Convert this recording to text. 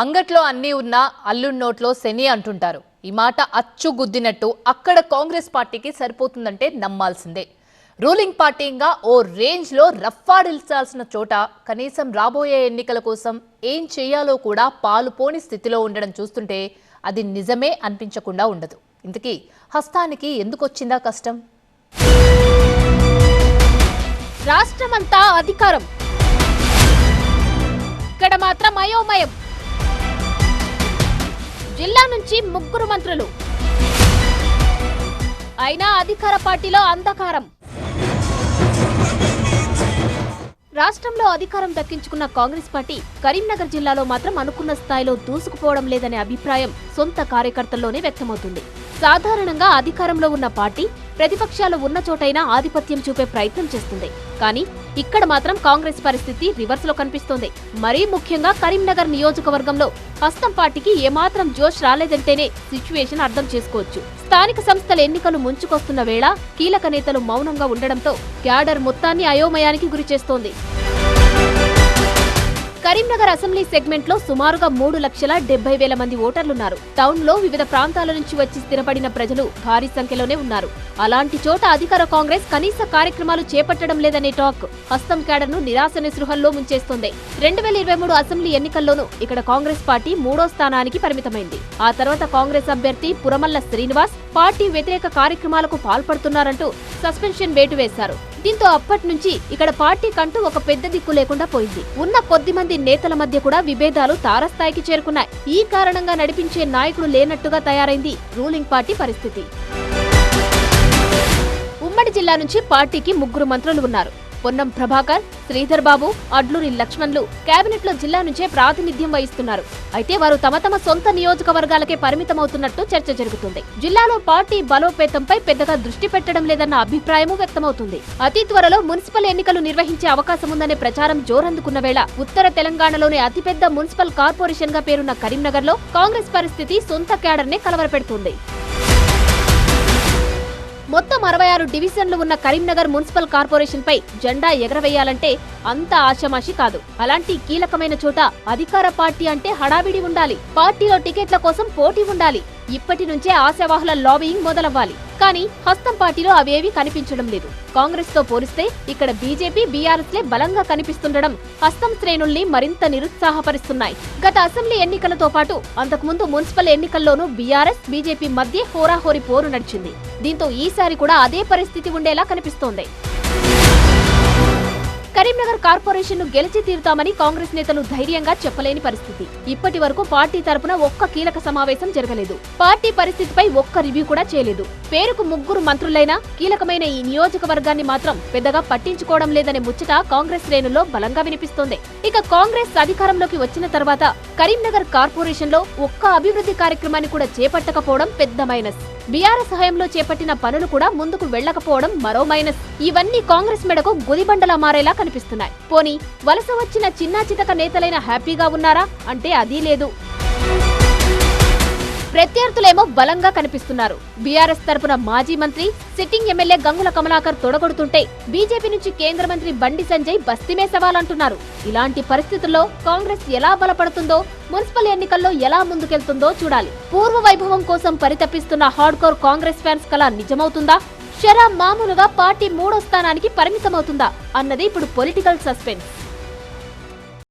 అంగట్లో అన్నీ ఉన్నా అల్లుడి నోట్లో శని అంటుంటారు. ఈ మాట అచ్చు గుద్దినట్టు అక్కడ కాంగ్రెస్ పార్టీకి సరిపోతుందంటే నమ్మాల్సిందే. రూలింగ్ పార్టీగా ఓ రేంజ్లో రఫ్ఫాడిల్చాల్సిన చోట కనీసం రాబోయే ఎన్నికల కోసం ఏం చేయాలో కూడా పాలుపోని స్థితిలో ఉండడం చూస్తుంటే అది నిజమే అనిపించకుండా ఉండదు. ఇంతకీ హస్తానికి ఎందుకు వచ్చిందా కష్టం? రాష్ట్రమంతా అధికారం. ఇక్కడ మాత్రం అయోమయం. జిల్లా నుంచి ముగ్గురు మంత్రులు. అయినా అధికార పార్టీలో అంధకారం. రాష్ట్రంలో అధికారం దక్కించుకున్న కాంగ్రెస్ పార్టీ కరీంనగర్ జిల్లాలో మాత్రం అనుకున్న స్థాయిలో దూసుకుపోవడం లేదనే అభిప్రాయం సొంత కార్యకర్తల్లోనే వ్యక్తమవుతుంది. సాధారణంగా అధికారంలో ఉన్న పార్టీ ప్రతిపక్షాలు ఉన్న చోటైనా ఆధిపత్యం చూపే ప్రయత్నం చేస్తుంది. కానీ ఇక్కడ మాత్రం కాంగ్రెస్ పరిస్థితి రివర్స్లో కనిపిస్తోంది. మరీ ముఖ్యంగా కరీంనగర్ నియోజకవర్గంలో హస్తం పార్టీకి ఏమాత్రం జోష్ రాలేదంటేనే సిచ్యువేషన్ అర్థం చేసుకోవచ్చు. స్థానిక సంస్థల ఎన్నికలు ముంచుకొస్తున్న వేళ కీలక నేతలు మౌనంగా ఉండడంతో క్యాడర్ మొత్తాన్ని అయోమయానికి గురిచేస్తోంది. కరీంనగర్ అసెంబ్లీ సెగ్మెంట్లో సుమారుగా మూడు లక్షల డెబ్బై వేల మంది ఓటర్లున్నారు. టౌన్లో వివిధ ప్రాంతాల నుంచి వచ్చి స్థిరపడిన ప్రజలు భారీ సంఖ్యలోనే ఉన్నారు. అలాంటి చోట అధికార కాంగ్రెస్ కనీస కార్యక్రమాలు చేపట్టడం లేదనే టాక్ హస్తం క్యాడర్ను నిరాశ నిస్పృహల్లో ముంచేస్తోంది. రెండు వేల ఇరవై మూడు అసెంబ్లీ ఎన్నికల్లోనూ ఇక్కడ కాంగ్రెస్ పార్టీ మూడో స్థానానికి పరిమితమైంది. ఆ తర్వాత కాంగ్రెస్ అభ్యర్థి పురమల్ల శ్రీనివాస్ పార్టీ వ్యతిరేక కార్యక్రమాలకు పాల్పడుతున్నారంటూ సస్పెన్షన్ వేటు వేశారు. దీంతో అప్పటి నుంచి ఇక్కడ పార్టీ కంటూ ఒక పెద్ద దిక్కు లేకుండా పోయింది. ఉన్న కొద్ది మంది నేతల మధ్య కూడా విభేదాలు తారస్థాయికి చేరుకున్నాయి. ఈ కారణంగా నడిపించే నాయకుడు లేనట్టుగా తయారైంది రూలింగ్ పార్టీ పరిస్థితి. ఉమ్మడి జిల్లా నుంచి పార్టీకి ముగ్గురు మంత్రులు ఉన్నారు. పొన్నం ప్రభాకర్ శ్రీధర్ బాబు అడ్లూరి లక్ష్మణ్లు కేబినెట్లో జిల్లా నుంచే ప్రాతినిధ్యం వహిస్తున్నారు. అయితే వారు తమ తమ సొంత నియోజకవర్గాలకే పరిమితమవుతున్నట్టు చర్చ జరుగుతుంది. జిల్లాలో పార్టీ బలోపేతంపై పెద్దగా దృష్టి పెట్టడం లేదన్న అభిప్రాయము వ్యక్తమవుతుంది. అతి త్వరలో మున్సిపల్ ఎన్నికలు నిర్వహించే అవకాశం ఉందనే ప్రచారం జోరందుకున్న వేళ ఉత్తర తెలంగాణలోనే అతిపెద్ద మున్సిపల్ కార్పొరేషన్గా పేరున్న కరీంనగర్లో కాంగ్రెస్ పరిస్థితి సొంత క్యాడర్నే కలవరపెడుతుంది. మొత్తం అరవై ఆరు డివిజన్లు ఉన్న కరీంనగర్ మున్సిపల్ కార్పొరేషన్ పై జెండా ఎగరవేయాలంటే అంత ఆషమాషి కాదు. అలాంటి కీలకమైన చోట అధికార పార్టీ అంటే హడావిడి ఉండాలి. పార్టీలో టికెట్ల కోసం పోటీ ఉండాలి. ఇప్పటి నుంచే ఆశావాహుల లాబియింగ్ మొదలవ్వాలి. కానీ హస్తం పార్టీలో అవేవి కనిపించడం లేదు. కాంగ్రెస్తో పోలిస్తే ఇక్కడ బీజేపీ బీఆర్ఎస్ లే బలంగా కనిపిస్తుండడం హస్తం శ్రేణుల్ని మరింత నిరుత్సాహపరుస్తున్నాయి. గత అసెంబ్లీ ఎన్నికలతో పాటు అంతకుముందు మున్సిపల్ ఎన్నికల్లోనూ బీఆర్ఎస్ బీజేపీ మధ్య హోరాహోరీ పోరు నడిచింది. దీంతో ఈసారి కూడా అదే పరిస్థితి ఉండేలా కనిపిస్తోంది. కరీంనగర్ కార్పొరేషన్ను గెలిచి తీరుతామని కాంగ్రెస్ నేతలు ధైర్యంగా చెప్పలేని పరిస్థితి. ఇప్పటి వరకు పార్టీ తరపున ఒక్క కీలక సమావేశం జరగలేదు. పార్టీ పరిస్థితిపై ఒక్క రివ్యూ కూడా చేయలేదు. పేరుకు ముగ్గురు మంత్రులైనా కీలకమైన ఈ నియోజకవర్గాన్ని మాత్రం పెద్దగా పట్టించుకోవడం లేదనే ముచ్చట కాంగ్రెస్ శ్రేణుల్లో బలంగా వినిపిస్తోంది. ఇక కాంగ్రెస్ అధికారంలోకి వచ్చిన తర్వాత కరీంనగర్ కార్పొరేషన్లో ఒక్క అభివృద్ధి కార్యక్రమాన్ని కూడా చేపట్టకపోవడం పెద్ద మైనస్. బీఆర్ఎస్ హయాంలో చేపట్టిన పనులు కూడా ముందుకు వెళ్ళకపోవడం మరో మైనస్. ఇవన్నీ కాంగ్రెస్ మెడకు గుదిబండలా మారేలా కనిపిస్తున్నాయి. పోనీ వలస వచ్చిన చిన్నా చితక నేతలైన హ్యాపీగా ఉన్నారా? అంటే అదీ లేదు. ప్రత్యర్థులేమో బలంగా కనిపిస్తున్నారు. బీఆర్ఎస్ తరపున మాజీ మంత్రి సిట్టింగ్ ఎమ్మెల్యే గంగుల కమలాకర్ తొడగొడుతుంటే బీజేపీ నుంచి కేంద్ర మంత్రి బండి సంజయ్ బస్తిమే సవాలంటున్నారు. ఇలాంటి పరిస్థితుల్లో కాంగ్రెస్ ఎలా బలపడుతుందో మున్సిపల్ ఎన్నికల్లో ఎలా ముందుకెళ్తుందో చూడాలి. పూర్వ వైభవం కోసం పరితపిస్తున్న హార్డ్కోర్ కాంగ్రెస్ ఫ్యాన్స్ కళ నిజమవుతుందా? షరా మామూలుగా పార్టీ మూడో స్థానానికి పరిమితమవుతుందా? అన్నది ఇప్పుడు పొలిటికల్ సస్పెన్స్.